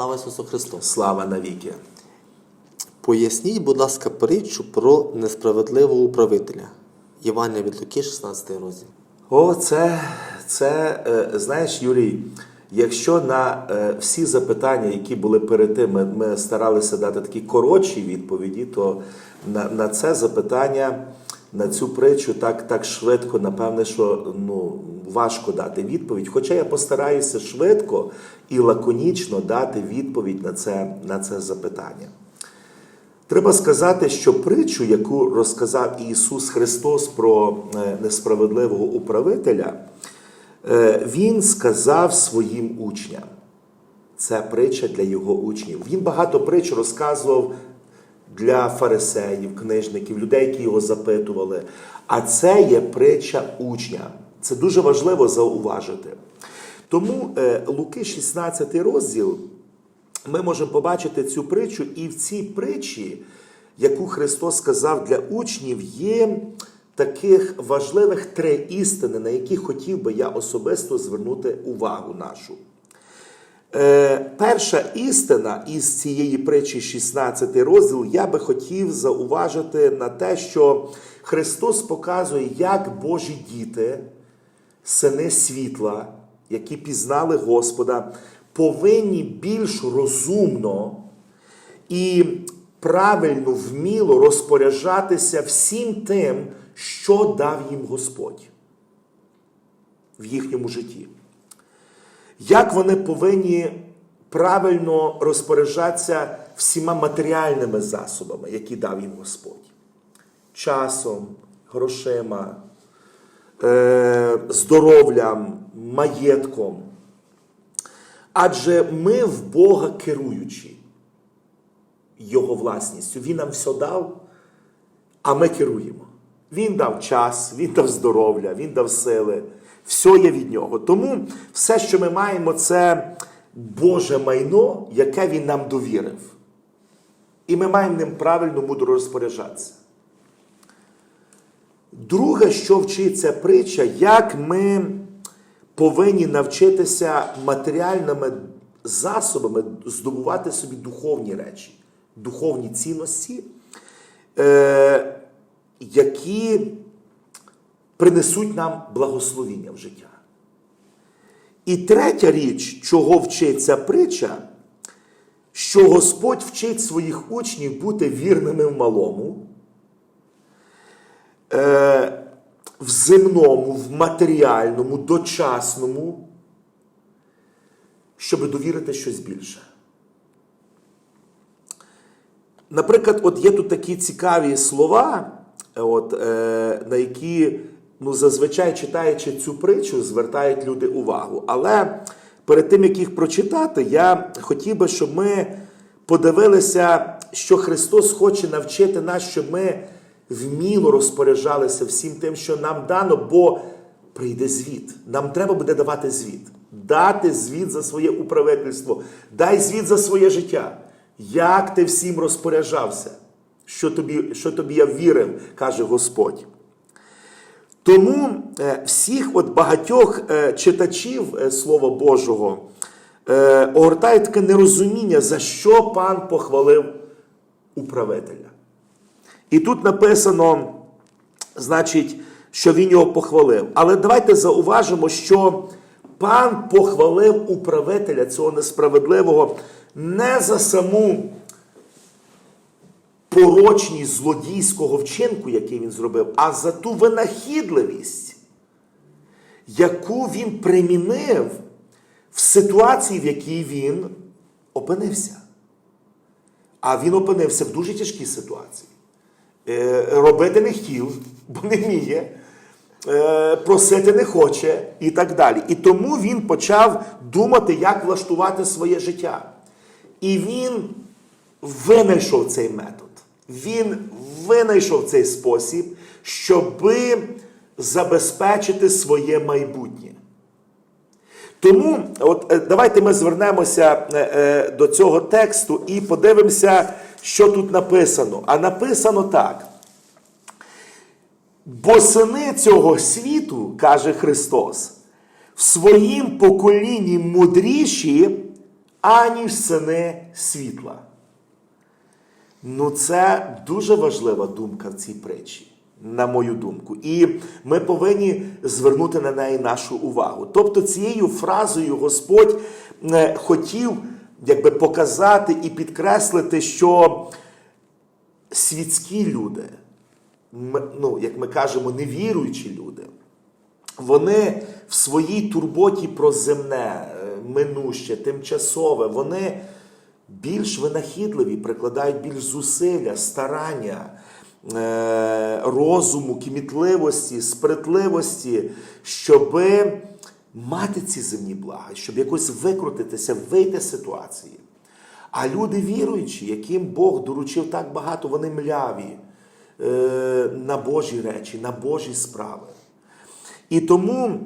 Слава Ісусу Христу! Слава навіки! Поясніть, будь ласка, притчу про несправедливого управителя. Євангелія від Луки, 16 розділ. О, це, це е, знаєш, Юрій, якщо на е, всі запитання, які були перед тим, ми, ми старалися дати такі коротші відповіді, то на, на це запитання, на цю притчу так, так швидко, напевне, що ну, важко дати відповідь. Хоча я постараюся швидко і лаконічно дати відповідь на це, на це запитання. Треба сказати, що притчу, яку розказав Ісус Христос про е, несправедливого управителя, е, Він сказав своїм учням. Це притча для його учнів. Він багато притч розказував для фарисеїв, книжників, людей, які його запитували. А це є притча учням. Це дуже важливо зауважити. Тому е, Луки, 16 розділ, ми можемо побачити цю притчу, і в цій притчі, яку Христос сказав для учнів, є таких важливих три істини, на які хотів би я особисто звернути увагу нашу. Е, перша істина із цієї притчі, 16 розділ, я би хотів зауважити на те, що Христос показує, як Божі діти, сини світла, які пізнали Господа, повинні більш розумно і правильно, вміло розпоряджатися всім тим, що дав їм Господь в їхньому житті. Як вони повинні правильно розпоряджатися всіма матеріальними засобами, які дав їм Господь? Часом, грошима, здоров'ям, маєтком. Адже ми в Бога керуючі Його власністю. Він нам все дав, а ми керуємо. Він дав час, він дав здоров'я, він дав сили. Все є від нього. Тому все, що ми маємо, це Боже майно, яке Він нам довірив. І ми маємо ним правильно мудро розпоряджатися. Друге, що вчить ця притча, як ми повинні навчитися матеріальними засобами здобувати собі духовні речі, духовні цінності, е, які принесуть нам благословіння в життя. І третя річ, чого вчить ця притча, що Господь вчить своїх учнів бути вірними в малому, е, в земному, в матеріальному, дочасному, щоб довірити щось більше. Наприклад, от є тут такі цікаві слова, от, е, на які ну, зазвичай читаючи цю притчу, звертають люди увагу. Але перед тим, як їх прочитати, я хотів би, щоб ми подивилися, що Христос хоче навчити нас, щоб ми вміло розпоряджалися всім тим, що нам дано, бо прийде звіт. Нам треба буде давати звіт. Дати звіт за своє управительство, дай звіт за своє життя. Як ти всім розпоряджався, що тобі, що тобі я вірив, каже Господь. Тому е, всіх от багатьох е, читачів е, Слова Божого огортає таке нерозуміння, за що пан похвалив управителя. І тут написано, значить, що він його похвалив. Але давайте зауважимо, що пан похвалив управителя цього несправедливого не за саму порочність злодійського вчинку, який він зробив, а за ту винахідливість, яку він примінив в ситуації, в якій він опинився. А він опинився в дуже тяжкій ситуації. Е, робити не хотів, бо не вміє, е, просити не хоче і так далі. І тому він почав думати, як влаштувати своє життя. І він винайшов цей метод. Він винайшов цей спосіб, щоби забезпечити своє майбутнє. Тому от, е, давайте ми звернемося до цього тексту і подивимося, що тут написано. А написано так. Бо сини цього світу, каже Христос, в своїм поколінні мудріші, аніж сини світла. Ну, це дуже важлива думка в цій притчі, на мою думку. І ми повинні звернути на неї нашу увагу. Тобто, цією фразою Господь е, хотів якби, показати і підкреслити, що світські люди, ну, як ми кажемо, невіруючі люди, вони в своїй турботі про земне, е, минуще, тимчасове, вони більш винахідливі, прикладають більш зусилля, старання, е, розуму, кмітливості, спритливості, щоб мати ці земні блага, щоб якось викрутитися, вийти з ситуації. А люди віруючі, яким Бог доручив так багато, вони мляві е, на Божі речі, на Божі справи. І тому,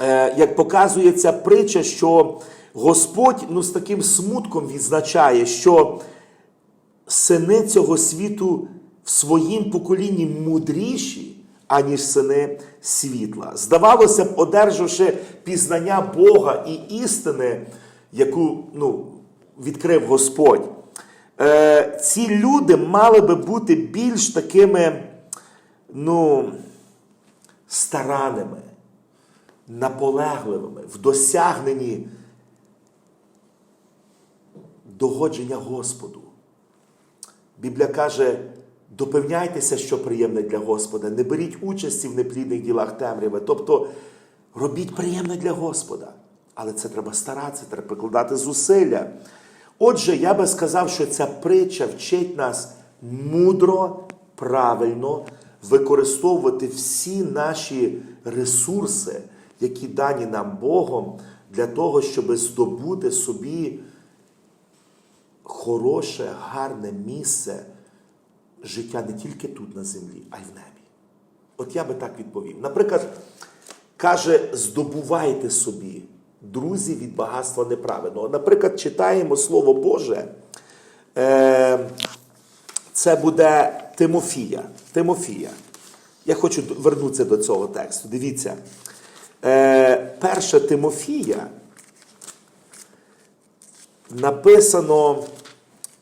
е, як показує ця притча, що Господь ну, з таким смутком відзначає, що сини цього світу в своїм поколінні мудріші, аніж сини світла. Здавалося б, одержавши пізнання Бога і істини, яку ну, відкрив Господь, е, ці люди мали би бути більш такими, ну, старанними, наполегливими в досягненні догодження Господу. Біблія каже: допевняйтеся, що приємне для Господа, не беріть участі в неплідних ділах темряви. Тобто робіть приємне для Господа. Але це треба старатися, треба прикладати зусилля. Отже, я би сказав, що ця притча вчить нас мудро, правильно використовувати всі наші ресурси, які дані нам Богом, для того, щоб здобути собі хороше, гарне місце життя не тільки тут на землі, а й в небі. От я би так відповів. Наприклад, каже, здобувайте собі, друзі, від багатства неправедного. Наприклад, читаємо Слово Боже. Е, це буде Тимофія. Тимофія. Я хочу вернутися до цього тексту. Дивіться. Е, перша Тимофія написано.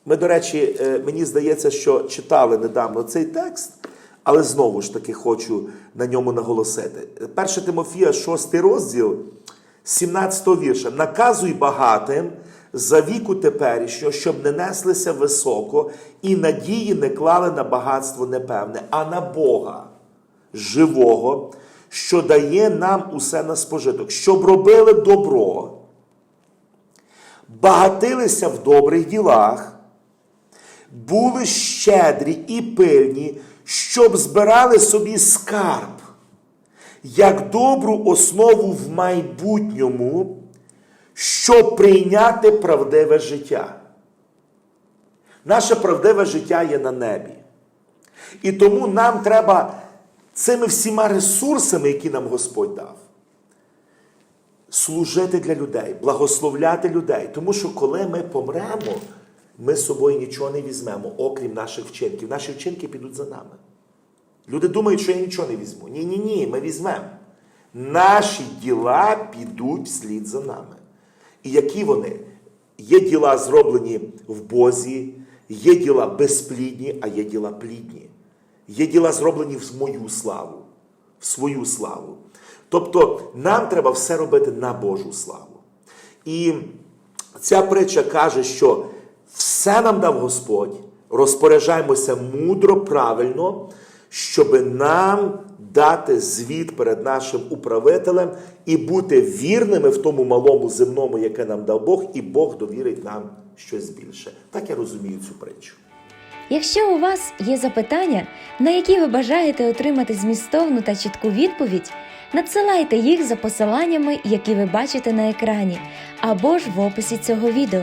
Ми, до речі, е, мені здається, що читали недавно цей текст, але знову ж таки хочу на ньому наголосити. 1 Тимофія, 6 розділ, 17 вірша. Наказуй багатим за віку теперішнього, щоб не неслися високо і надії не клали на багатство непевне, а на Бога живого, що дає нам усе на спожиток, щоб робили добро, багатилися в добрих ділах були щедрі і пильні, щоб збирали собі скарб, як добру основу в майбутньому, щоб прийняти правдиве життя. Наше правдиве життя є на небі. І тому нам треба цими всіма ресурсами, які нам Господь дав, служити для людей, благословляти людей. Тому що коли ми помремо, ми з собою нічого не візьмемо, окрім наших вчинків. Наші вчинки підуть за нами. Люди думають, що я нічого не візьму. Ні, ні, ні, ми візьмемо. Наші діла підуть вслід за нами. І які вони? Є діла зроблені в Бозі, є діла безплідні, а є діла плідні. Є діла зроблені в мою славу, в свою славу. Тобто нам треба все робити на Божу славу. І ця притча каже, що все нам дав Господь, розпоряджаємося мудро, правильно, щоб нам дати звіт перед нашим управителем і бути вірними в тому малому земному, яке нам дав Бог, і Бог довірить нам щось більше. Так я розумію цю притчу. Якщо у вас є запитання, на які ви бажаєте отримати змістовну та чітку відповідь, надсилайте їх за посиланнями, які ви бачите на екрані, або ж в описі цього відео.